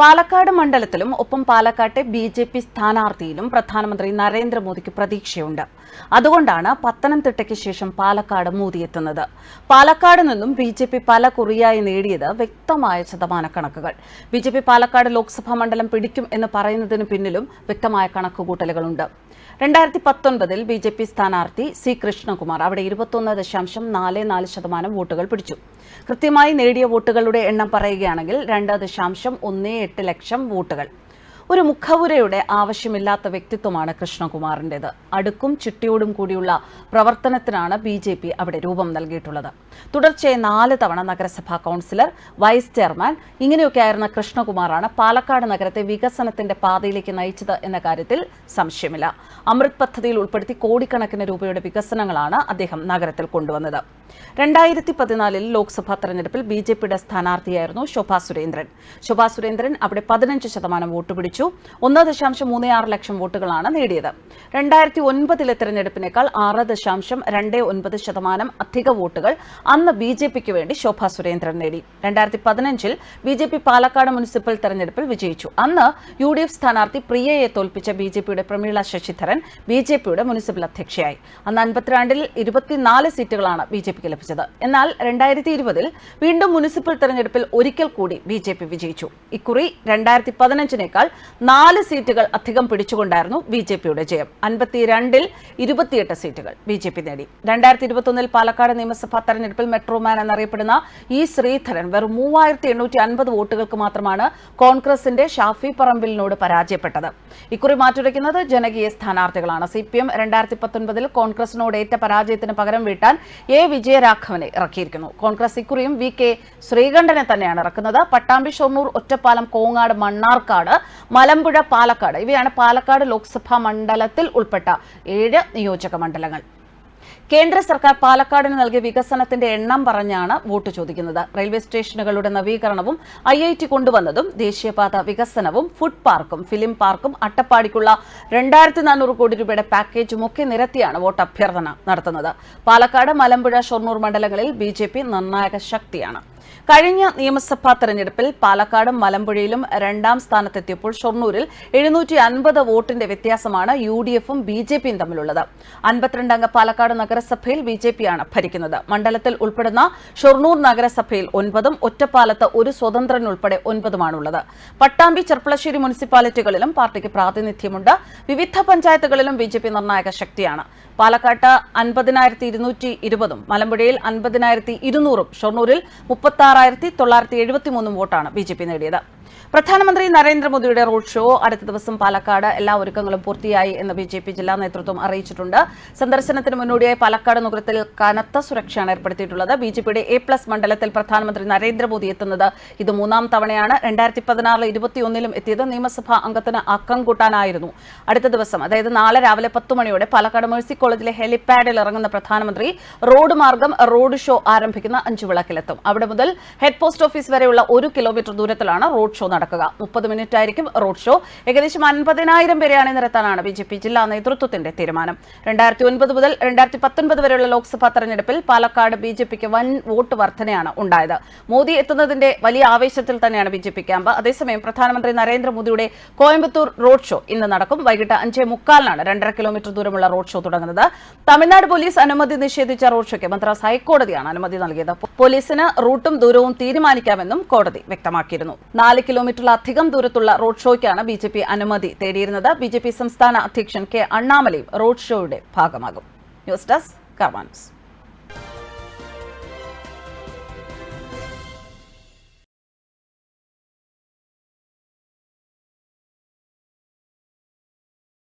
പാലക്കാട് മണ്ഡലത്തിലും ഒപ്പം പാലക്കാട്ടെ ബി ജെ പി സ്ഥാനാർത്ഥിയിലും പ്രധാനമന്ത്രി നരേന്ദ്രമോദിക്ക് പ്രതീക്ഷയുണ്ട്. അതുകൊണ്ടാണ് പത്തനംതിട്ടയ്ക്ക് ശേഷം പാലക്കാട് മോദി എത്തുന്നത് പാലക്കാട് നിന്നും ബി ജെ പി പല കുറിയായി നേടിയത് വ്യക്തമായ ശതമാന കണക്കുകൾ B J P Palakkad Lok Sabha മണ്ഡലം പിടിക്കും എന്ന് പറയുന്നതിന് പിന്നിലും വ്യക്തമായ കണക്കുകൂട്ടലുകളുണ്ട്. രണ്ടായിരത്തി പത്തൊൻപതിൽ ബി ജെ പി സ്ഥാനാർത്ഥി സി കൃഷ്ണകുമാർ അവിടെ ഇരുപത്തൊന്ന് ദശാംശം നാല് നാല് ശതമാനം വോട്ടുകൾ പിടിച്ചു. കൃത്യമായി നേടിയ വോട്ടുകളുടെ എണ്ണം പറയുകയാണെങ്കിൽ രണ്ട് ദശാംശം ഒന്ന് എട്ട് ലക്ഷം വോട്ടുകൾ. ഒരു മുഖവുരയുടെ ആവശ്യമില്ലാത്ത വ്യക്തിത്വമാണ് കൃഷ്ണകുമാറിന്റെത് അടുക്കും ചിട്ടിയോടും കൂടിയുള്ള പ്രവർത്തനത്തിനാണ് ബി ജെ പി അവിടെ രൂപം നൽകിയിട്ടുള്ളത്. തുടർച്ചയായി നാല് തവണ നഗരസഭാ കൗൺസിലർ വൈസ് ചെയർമാൻ ഇങ്ങനെയൊക്കെ ആയിരുന്ന കൃഷ്ണകുമാറാണ് പാലക്കാട് നഗരത്തെ വികസനത്തിന്റെ പാതയിലേക്ക് നയിച്ചത് എന്ന കാര്യത്തിൽ സംശയമില്ല. അമൃത് പദ്ധതിയിൽ ഉൾപ്പെടുത്തി കോടിക്കണക്കിന് രൂപയുടെ വികസനങ്ങളാണ് അദ്ദേഹം നഗരത്തിൽ കൊണ്ടുവന്നത്. രണ്ടായിരത്തി പതിനാലിൽ ലോക്സഭാ തെരഞ്ഞെടുപ്പിൽ ബി ജെ പിയുടെ സ്ഥാനാർത്ഥിയായിരുന്നു ശോഭാ സുരേന്ദ്രൻ. ശോഭാ സുരേന്ദ്രൻ അവിടെ പതിനഞ്ച് ശതമാനം വോട്ട് പിടിച്ചു. ഒന്ന് ദശാംശം മൂന്ന് ആറ് ലക്ഷം വോട്ടുകളാണ് നേടിയത്. രണ്ടായിരത്തി ഒൻപതിലെ തെരഞ്ഞെടുപ്പിനേക്കാൾ ആറ് ദശാംശം രണ്ട് ഒൻപത് ശതമാനം അധിക വോട്ടുകൾ അന്ന് ബി ജെ പിക്ക് വേണ്ടി ശോഭാ സുരേന്ദ്രൻ നേടി. രണ്ടായിരത്തി പതിനഞ്ചിൽ B J P Palakkad municipal തെരഞ്ഞെടുപ്പിൽ വിജയിച്ചു. അന്ന് യു ഡി എഫ് സ്ഥാനാർത്ഥി പ്രിയയെ തോൽപ്പിച്ച ബി ജെ പിയുടെ പ്രമീള ശശിധരൻ ബി ജെ പിയുടെ മുനിസിപ്പൽ അധ്യക്ഷയായി. അന്ന് അൻപത്തിരണ്ടിൽ ഇരുപത്തിനാല് സീറ്റുകളാണ് ബി ജെ പിക്ക് ലഭിച്ചത്. എന്നാൽ രണ്ടായിരത്തി ഇരുപതിൽ വീണ്ടും മുനിസിപ്പൽ തെരഞ്ഞെടുപ്പിൽ ഒരിക്കൽ കൂടി ബി ജെ പി വിജയിച്ചു. ഇക്കുറി രണ്ടായിരത്തി പതിനഞ്ചിനേക്കാൾ നാല് സീറ്റുകൾ അധികം പിടിച്ചുകൊണ്ടായിരുന്നു ബി ജെ പിയുടെ ജയം. അൻപത്തിരണ്ടിൽ ഇരുപത്തിയെട്ട് സീറ്റുകൾ ബി ജെ പി നേടി. രണ്ടായിരത്തി ഇരുപത്തൊന്നിൽ പാലക്കാട് നിയമസഭാ തെരഞ്ഞെടുപ്പിൽ മെട്രോമാൻ എന്നറിയപ്പെടുന്ന ഇ ശ്രീധരൻ വെറും മൂവായിരത്തി എണ്ണൂറ്റി അൻപത് വോട്ടുകൾക്ക് മാത്രമാണ് കോൺഗ്രസിന്റെ ഷാഫി പറമ്പിലിനോട് പരാജയപ്പെട്ടത്. ഇക്കുറി മാറ്റുരയ്ക്കുന്നത് ജനകീയ സ്ഥാനാർത്ഥികളാണ്. സി പി എം രണ്ടായിരത്തി പത്തൊൻപതിൽ കോൺഗ്രസിനോട് ഏറ്റ പരാജയത്തിന് പകരം വീട്ടാൻ എ വിജയരാഘവനെ ഇറക്കിയിരിക്കുന്നു. കോൺഗ്രസ് ഇക്കുറിയും വി കെ ശ്രീകണ്ഠനെ തന്നെയാണ് ഇറക്കുന്നത്. പട്ടാമ്പി ഷൊർണൂർ ഒറ്റപ്പാലം കോങ്ങാട് മണ്ണാർക്കാട് മലമ്പുഴ പാലക്കാട്. ഇവയാണ് പാലക്കാട് ലോക്സഭാ മണ്ഡലത്തിൽ ഉൾപ്പെട്ട ഏഴ് നിയോജക മണ്ഡലങ്ങൾ. കേന്ദ്ര സർക്കാർ പാലക്കാടിന് നൽകിയ വികസനത്തിന്റെ എണ്ണം പറഞ്ഞാണ് വോട്ട് ചോദിക്കുന്നത്. റെയിൽവേ സ്റ്റേഷനുകളുടെ നവീകരണവും ഐ ഐ ടി കൊണ്ടുവന്നതും ദേശീയപാത വികസനവും ഫുഡ് പാർക്കും ഫിലിം പാർക്കും അട്ടപ്പാടിക്കുള്ള രണ്ടായിരത്തി നാനൂറ് കോടി രൂപയുടെ പാക്കേജും ഒക്കെ നിരത്തിയാണ് വോട്ട് അഭ്യർത്ഥന നടത്തുന്നത്. പാലക്കാട് മലമ്പുഴ ഷൊർണൂർ മണ്ഡലങ്ങളിൽ ബി നിർണായക ശക്തിയാണ്. കഴിഞ്ഞ നിയമസഭാ തെരഞ്ഞെടുപ്പിൽ പാലക്കാടും മലമ്പുഴയിലും രണ്ടാം സ്ഥാനത്തെത്തിയപ്പോൾ ഷൊർണൂരിൽ എഴുന്നൂറ്റി അൻപത് വോട്ടിന്റെ വ്യത്യാസമാണ് യു ഡി എഫും ബി ജെ പിയും തമ്മിലുള്ളത്. അൻപത്തിരണ്ടംഗ പാലക്കാട് നഗരസഭയിൽ ബി ജെ പിയാണ് ഭരിക്കുന്നത്. മണ്ഡലത്തിൽ ഉൾപ്പെടുന്ന ഷൊർണൂർ നഗരസഭയിൽ ഒൻപതും ഒറ്റപ്പാലത്ത് ഒരു സ്വതന്ത്രൻ ഉൾപ്പെടെ ഒൻപതുമാണുള്ളത്. പട്ടാമ്പി ചെർപ്പളശ്ശേരി മുനിസിപ്പാലിറ്റികളിലും പാർട്ടിക്ക് പ്രാതിനിധ്യമുണ്ട്. വിവിധ പഞ്ചായത്തുകളിലും ബി ജെ പി നിർണായക ശക്തിയാണ്. പാലക്കാട്ട് അൻപതിനായിരത്തി ഇരുന്നൂറ്റി ഇരുപതും മലമ്പുഴയിൽ അൻപതിനായിരത്തി ഇരുന്നൂറും ഷൊർണൂരിൽ മുപ്പത്തി ആറായിരത്തി തൊള്ളായിരത്തി എഴുപത്തി മൂന്ന് വോട്ടാണ് ബി ജെ പി നേടിയത്. പ്രധാനമന്ത്രി നരേന്ദ്രമോദിയുടെ റോഡ് ഷോ അടുത്ത ദിവസം പാലക്കാട് എല്ലാ ഒരുക്കങ്ങളും പൂർത്തിയായി എന്ന് ബി ജെ പി ജില്ലാ നേതൃത്വം അറിയിച്ചിട്ടുണ്ട്. സന്ദർശനത്തിന് മുന്നോടിയായി പാലക്കാട് നഗരത്തിൽ കനത്ത സുരക്ഷയാണ് ഏർപ്പെടുത്തിയിട്ടുള്ളത്. ബി ജെ പിയുടെ എ പ്ലസ് മണ്ഡലത്തിൽ പ്രധാനമന്ത്രി നരേന്ദ്രമോദി എത്തുന്നത് ഇത് മൂന്നാം തവണയാണ്. രണ്ടായിരത്തി പതിനാറിൽ ഇരുപത്തിയൊന്നിലും എത്തിയത് നിയമസഭാ അംഗത്തിന് അക്കം കൂട്ടാനായിരുന്നു. അടുത്ത ദിവസം അതായത് നാളെ രാവിലെ പത്ത് മണിയോടെ പാലക്കാട് മേഴ്സി കോളേജിലെ ഹെലിപാഡിൽ ഇറങ്ങുന്ന പ്രധാനമന്ത്രി റോഡ് മാർഗം റോഡ് ഷോ ആരംഭിക്കുന്ന അഞ്ചുവിളക്കിലെത്തും. അവിടെ മുതൽ ഹെഡ് പോസ്റ്റ് ഓഫീസ് വരെയുള്ള ഒരു കിലോമീറ്റർ ദൂരത്തിലാണ് റോഡ് ഷോ നടക്കുക. മുപ്പത് മിനിറ്റ് ആയിരിക്കും റോഡ് ഷോ. ഏകദേശം അൻപതിനായിരം പേരെ അണിനിരത്താനാണ് ബി ജെ പി ജില്ലാ നേതൃത്വത്തിന്റെ തീരുമാനം. രണ്ടായിരത്തി ഒൻപത് മുതൽ രണ്ടായിരത്തി പത്തൊൻപത് വരെയുള്ള ലോക്സഭാ തെരഞ്ഞെടുപ്പിൽ പാലക്കാട് ബി ജെ പിക്ക് വൻ വോട്ട് വർധനയാണ് ഉണ്ടായത്. മോദി എത്തുന്നതിന്റെ വലിയ ആവേശത്തിൽ തന്നെയാണ് ബി ജെ പി ക്യാമ്പ്. അതേസമയം പ്രധാനമന്ത്രി നരേന്ദ്രമോദിയുടെ കോയമ്പത്തൂർ റോഡ് ഷോ ഇന്ന് നടക്കും. വൈകിട്ട് അഞ്ചേ മുക്കാലിനാണ് രണ്ടര കിലോമീറ്റർ ദൂരമുള്ള റോഡ് ഷോ തുടങ്ങുന്നത്. തമിഴ്നാട് പോലീസ് അനുമതി നിഷേധിച്ച റോഡ് ഷോയ്ക്ക് മദ്രാസ് ഹൈക്കോടതിയാണ് അനുമതി നൽകിയത്. പോലീസിന് റൂട്ടും ദൂരവും തീരുമാനിക്കാമെന്നും കോടതി വ്യക്തമാക്കിയിരുന്നു. നാല് കിലോമീറ്ററിലധികം ദൂരത്തുള്ള റോഡ് ഷോയ്ക്കാണ് ബി ജെ പി അനുമതി തേടിയിരുന്നത്. ബി ജെ പി സംസ്ഥാന അധ്യക്ഷൻ കെ അണ്ണാമലയും റോഡ് ഷോയുടെ ഭാഗമാകും. News desk കർമാൻസ്